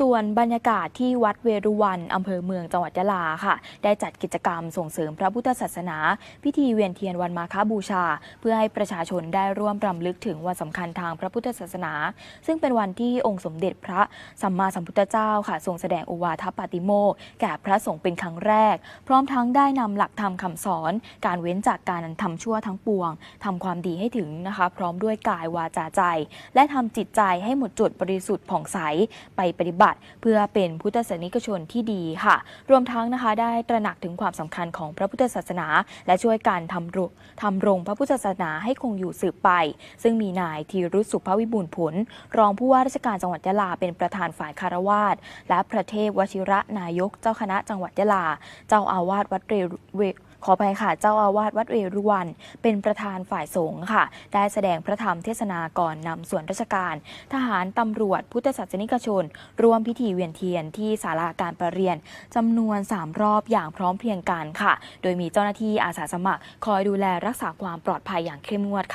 ส่วนบรรยากาศที่วัดเวรุวันอำเภอเมืองจังหวัดยะลาค่ะ ได้จัดกิจกรรมส่งเสริมพระพุทธศาสนา พิธีเวียนเทียนวันมาฆบูชา เพื่อให้ประชาชนได้ร่วมรำลึกถึงวันสำคัญทางพระพุทธศาสนา ซึ่งเป็นวันที่องค์สมเด็จพระสัมมาสัมพุทธเจ้าค่ะทรงแสดงโอวาทปาติโมกแก่พระสงฆ์เป็นครั้งแรก พร้อมทั้งได้นำหลักธรรมคำสอน การเว้นจากการทำชั่วทั้งปวงทำความดีให้ถึงนะคะ พร้อมด้วยกายวาจาใจ และทำจิตใจให้หมดจดบริสุทธิ์ผ่องใสไปปฏิบัติเพื่อเป็นพุทธศาสนิกชนที่ดีค่ะ รวมทั้งนะคะได้ตระหนักถึงความสำคัญของพระพุทธศาสนา และช่วยการทำรุทำรงพระพุทธศาสนาให้คงอยู่สืบไป ซึ่งมีนายธีรุสุภวิบูลผล รองผู้ว่าราชการจังหวัดยะลาเป็นประธานฝ่ายคารวาสและพระเทพวชิระนายกเจ้าคณะจังหวัดยะลา เจ้าอาวาสวัดเร ขอไปค่ะ เจ้าอาวาสวัดเวรุวัน เป็นประธานฝ่ายสงฆ์ค่ะ ได้แสดงพระธรรมเทศนาก่อนนำส่วนราชการ ทหารตำรวจพุทธศาสนิกชน ร่วมพิธีเวียนเทียนที่ศาลาการประเรียนจำนวน 3 รอบอย่างพร้อมเพรียงกันค่ะ โดยมีเจ้าหน้าที่อาสาสมัคร คอยดูแลรักษาความปลอดภัยอย่างเข้มงวดค่ะ